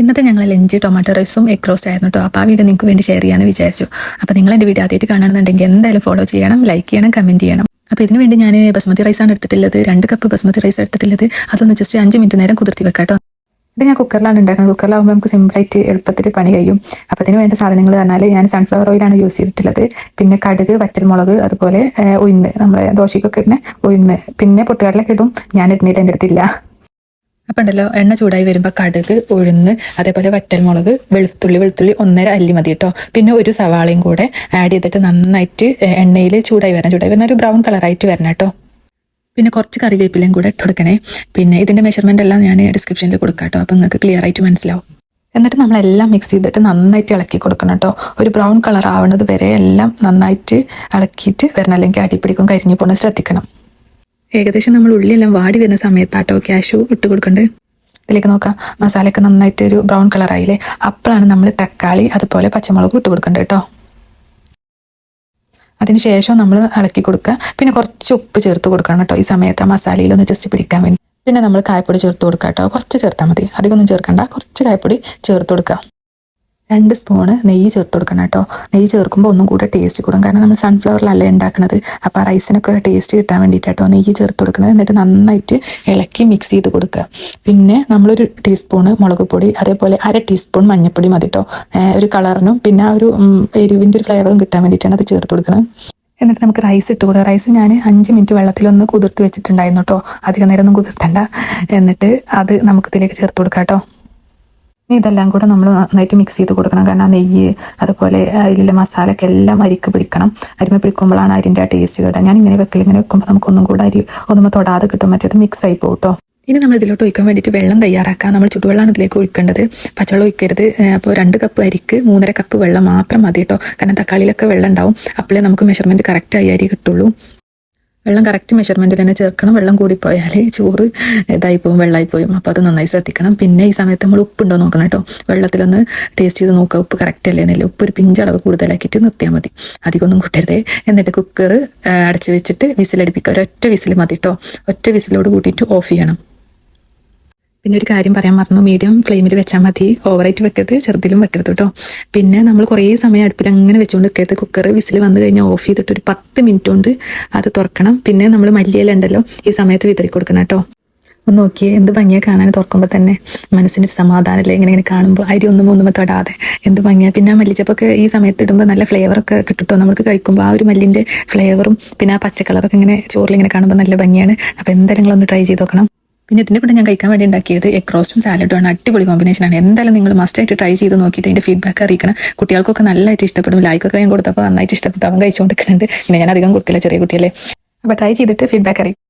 ഇന്നത്തെ ഞങ്ങൾ lunch tomato റൈസും എഗ് റോസ്റ്റ് ആയിരുന്നു കേട്ടോ അപ്പോൾ ആ വീഡിയോ നിങ്ങൾക്ക് വേണ്ടി ഷെയർ ചെയ്യാമെന്ന് വിചാരിച്ചു. അപ്പോൾ നിങ്ങൾ എന്റെ വീഡിയോ ആദ്യമായിട്ട് കാണണമെന്നുണ്ടെങ്കിൽ എന്തായാലും ഫോളോ ചെയ്യണം ലൈക്ക് ചെയ്യണം കമന്റ് ചെയ്യണം. അപ്പോൾ ഇതിന് വേണ്ടി ഞാൻ ബസ്മതി റൈസാണ് എടുത്തിട്ടുള്ളത്. രണ്ട് കപ്പ് ബസ്മതി റൈസ് എടുത്തിട്ടുള്ളത്. അതൊന്ന് ജസ്റ്റ് അഞ്ച് മിനിറ്റ് നേരം കുതിർത്തി വെക്കാം കേട്ടോ ഇത് ഞാൻ കുക്കറിലാണ് ഉണ്ടാക്കുന്നത്. കുക്കറിലാകുമ്പോൾ നമുക്ക് സിമ്പിളായിട്ട് എളുപ്പത്തിൽ പണി കഴിയും. അപ്പോൾ അതിന് വേണ്ട സാധനങ്ങൾ പറഞ്ഞാൽ ഞാൻ സൺഫ്ലവർ ഓയിലാണ് യൂസ് ചെയ്തിട്ടുള്ളത്. പിന്നെ കടുക് വറ്റൽമുളക് അതുപോലെ ഉഴുന്ന്. നമ്മളെ ദോശയ്ക്കൊക്കെ ഇടുന്ന ഉഴുന്ന്. പിന്നെ പൊട്ടുകടലൊക്കെ ഇടും. ഞാൻ ഇടുന്നില്ല എന്റെ അടുത്തില്ല അപ്പം ഉണ്ടല്ലോ എണ്ണ ചൂടായി വരുമ്പോൾ കടുക് ഉഴുന്ന് അതേപോലെ വറ്റൽമുളക് വെളുത്തുള്ളി വെളുത്തുള്ളി ഒന്നര അല്ലി മതി കേട്ടോ പിന്നെ ഒരു സവാളയും കൂടെ ആഡ് ചെയ്തിട്ട് നന്നായിട്ട് എണ്ണയിൽ ചൂടായി വരണം ചൂടായി വരുന്ന ഒരു ബ്രൗൺ കളറായിട്ട് വരണം കേട്ടോ പിന്നെ കുറച്ച് കറിവേപ്പിലയും കൂടെ ഇട്ട് കൊടുക്കണേ. പിന്നെ ഇതിന്റെ മെഷർമെന്റ് എല്ലാം ഞാൻ ഡിസ്ക്രിപ്ഷനിൽ കൊടുക്കാം കേട്ടോ അപ്പോൾ നിങ്ങൾക്ക് ക്ലിയർ ആയിട്ട് മനസ്സിലാവും. എന്നിട്ട് നമ്മളെല്ലാം മിക്സ് ചെയ്തിട്ട് നന്നായിട്ട് ഇളക്കി കൊടുക്കണം കേട്ടോ ഒരു ബ്രൗൺ കളർ ആവുന്നത് വരെ എല്ലാം നന്നായിട്ട് ഇളക്കിയിട്ട് വരണം. അല്ലെങ്കിൽ അടിപ്പിടിക്കും കരിഞ്ഞു പോകണം ശ്രദ്ധിക്കണം. ഏകദേശം നമ്മൾ ഉള്ളിയെല്ലാം വാടി വരുന്ന സമയത്താട്ടോ ക്യാഷു ഇട്ട് കൊടുക്കണ്ട് ഇതിലേക്ക് നോക്കാം. മസാലയൊക്കെ നന്നായിട്ട് ഒരു ബ്രൗൺ കളറായില്ലേ അപ്പോഴാണ് നമ്മൾ തക്കാളി അതുപോലെ പച്ചമുളക് ഇട്ട് കൊടുക്കേണ്ടത് കേട്ടോ. അതിനുശേഷം നമ്മൾ ഇളക്കി കൊടുക്കുക. പിന്നെ കുറച്ച് ഉപ്പ് ചേർത്ത് കൊടുക്കണം കേട്ടോ ഈ സമയത്ത് ആ മസാലയിലൊന്ന് ജസ്റ്റ് പിടിക്കാൻ വേണ്ടി. പിന്നെ നമ്മൾ കായപ്പൊടി ചേർത്ത് കൊടുക്കുക കേട്ടോ. കുറച്ച് ചേർത്താൽ മതി. അധികമൊന്നും ചേർക്കണ്ട. കുറച്ച് കായപ്പൊടി ചേർത്ത് കൊടുക്കുക. രണ്ട് സ്പൂണ് നെയ്യ് ചേർത്ത് കൊടുക്കണം കേട്ടോ. നെയ്യ് ചേർക്കുമ്പോൾ ഒന്നും കൂടെ ടേസ്റ്റ് കൂടും. കാരണം നമ്മൾ സൺഫ്ലവറിലല്ലേ ഉണ്ടാക്കുന്നത് അപ്പോൾ ആ റൈസിനൊക്കെ ടേസ്റ്റ് കിട്ടാൻ വേണ്ടിയിട്ടോ നെയ്യ് ചേർത്ത് കൊടുക്കുന്നത് എന്നിട്ട് നന്നായിട്ട് ഇളക്കി മിക്സ് ചെയ്ത് കൊടുക്കുക. പിന്നെ നമ്മളൊരു ടീസ്പൂണ് മുളക് പൊടി അതേപോലെ അര ടീസ്പൂൺ മഞ്ഞൾപ്പൊടി മതി കേട്ടോ. ഒരു കളറിനും പിന്നെ ആ ഒരു എരിവിന്റെ ഒരു ഫ്ലേവറും കിട്ടാൻ വേണ്ടിയിട്ടാണ് അത് ചേർത്ത് കൊടുക്കുന്നത് എന്നിട്ട് നമുക്ക് റൈസ് ഇട്ട് കൊടുക്കുക റൈസ് ഞാൻ അഞ്ച് മിനിറ്റ് വെള്ളത്തിലൊന്ന് കുതിർത്ത് വെച്ചിട്ടുണ്ടായിരുന്നു കേട്ടോ. അധികം നേരം ഒന്നും കുതിർത്തണ്ട. എന്നിട്ട് അത് നമുക്ക് ഇതിലേക്ക് ചേർത്ത് കൊടുക്കാം കേട്ടോ. ഇതെല്ലാം കൂടെ നമ്മൾ നന്നായിട്ട് മിക്സ് ചെയ്ത് കൊടുക്കണം. കാരണം നെയ്യ് അതുപോലെ അതിലുള്ള മസാലയൊക്കെ എല്ലാം അരിക്ക് പിടിക്കണം. അരിമ പിടിക്കുമ്പോഴാണ് അരിന്റെ ആ ടേസ്റ്റ് കിട്ടുക ഞാൻ ഇങ്ങനെ വെക്കൽ ഇങ്ങനെ വെക്കുമ്പോൾ നമുക്കൊന്നും കൂടെ അരി ഒന്നും തൊടാതെ കിട്ടും. മറ്റേത് മിക്സ് ആയി പോട്ടോ ഇനി നമ്മൾ ഇതിലോട്ട് ഒഴിക്കാൻ വേണ്ടിയിട്ട് വെള്ളം തയ്യാറാക്കുക നമ്മൾ ചുടുവെള്ളമാണ് ഇതിലേക്ക് ഒഴിക്കേണ്ടത്. പച്ചവെള്ളം ഒഴിക്കരുത്. അപ്പോൾ രണ്ട് കപ്പ് അരിക്ക് മൂന്നര കപ്പ് വെള്ളം മാത്രം മതി കേട്ടോ കാരണം തക്കാളിയിലൊക്കെ വെള്ളം ഉണ്ടാവും. അപ്പോഴേ നമുക്ക് മെഷർമെന്റ് കറക്റ്റായി അരി കിട്ടുള്ളൂ. വെള്ളം കറക്റ്റ് മെഷർമെന്റിൽ തന്നെ ചേർക്കണം. വെള്ളം കൂടിപ്പോയാൽ ചോറ് ഇതായി പോകും വെള്ളമായി പോയും അപ്പോൾ അത് നന്നായി ശ്രദ്ധിക്കണം. പിന്നെ ഈ സമയത്ത് നമ്മൾ ഉപ്പുണ്ടോ നോക്കണം കേട്ടോ. വെള്ളത്തിലൊന്ന് ടേസ്റ്റ് ചെയ്ത് നോക്കുക. ഉപ്പ് കറക്റ്റ് അല്ലേ എന്നില്ല. ഉപ്പ് ഒരു പിഞ്ചളവ് കൂടുതലാക്കിയിട്ട് നിർത്തിയാൽ മതി. അധികമൊന്നും കൂട്ടരുത്. എന്നിട്ട് കുക്കർ അടച്ച് വെച്ചിട്ട് വിസിലടിപ്പിക്കുക. ഒരൊറ്റ വിസിൽ മതി കേട്ടോ. ഒറ്റ വിസിലോട് കൂട്ടിയിട്ട് ഓഫ് ചെയ്യണം. പിന്നെ ഒരു കാര്യം പറയാൻ മറന്നു. മീഡിയം ഫ്ലെയിമിൽ വെച്ചാൽ മതി. ഓവറായിട്ട് വെക്കരുത്. ചെറുതിലും വെക്കരുത് കേട്ടോ. പിന്നെ നമ്മൾ കുറേ സമയം അടുപ്പിൽ അങ്ങനെ വെച്ചുകൊണ്ട് നിൽക്കരുത് കുക്കർ വിസിൽ വന്നു കഴിഞ്ഞാൽ ഓഫ് ചെയ്തിട്ട് ഒരു പത്ത് മിനിറ്റ് കൊണ്ട് അത് തുറക്കണം. പിന്നെ നമ്മൾ മല്ലിയില ഉണ്ടല്ലോ ഈ സമയത്ത് വിതറി കൊടുക്കണം കേട്ടോ. ഒന്ന് നോക്കിയേ എന്ത് ഭംഗിയാണ് കാണാൻ തുറക്കുമ്പോൾ തന്നെ. മനസ്സിനൊരു സമാധാനമല്ലേ ഇങ്ങനെ ഇങ്ങനെ കാണുമ്പോൾ അരി ഒന്നും ഒന്നും തൊടാതെ എന്ത് ഭംഗിയാണ് പിന്നെ ആ മല്ലിച്ചപ്പൊക്കെ ഈ സമയത്ത് ഇടുമ്പോൾ നല്ല ഫ്ലേവറൊക്കെ കിട്ടുമോ നമുക്ക് കഴിക്കുമ്പോൾ ആ ഒരു മല്ലിന്റെ ഫ്ലേവറും പിന്നെ ആ പച്ച കളറൊക്കെ ഇങ്ങനെ ചോറിൽ ഇങ്ങനെ കാണുമ്പോൾ നല്ല ഭംഗിയാണ്. അപ്പോൾ എന്തായാലും നിങ്ങളൊന്ന് ട്രൈ ചെയ്ത് നോക്കണം. പിന്നെ ഇതിന്റെ കൂടെ ഞാൻ കഴിക്കാൻ വേണ്ടി ഉണ്ടാക്കിയത് എഗ് റോസ്റ്റും സാലഡും ആണ്. അടിപൊളി കോമ്പിനേഷനാണ് എന്തായാലും നിങ്ങൾ മസ്റ്റ് ആയിട്ട് ട്രൈ ചെയ്ത് നോക്കിയിട്ട് അതിന്റെ ഫീഡ്ബാക്ക് അറിയിക്കണം. കുട്ടികൾക്കൊക്കെ നല്ലതായിട്ട് ഇഷ്ടപ്പെടും. ലൈക്കൊക്കെ ഞാൻ കൊടുത്തപ്പോൾ നന്നായിട്ട് ഇഷ്ടപ്പെട്ടു. അവൻ കഴിച്ചുകൊണ്ടിരിക്കുന്നുണ്ട് പിന്നെ ഞാൻ അധികം കൊടുക്കില്ല ചെറിയ കുട്ടിയല്ലേ. അപ്പോൾ ട്രൈ ചെയ്തിട്ട് ഫീഡ്ബാക്ക് അറിയിക്കും.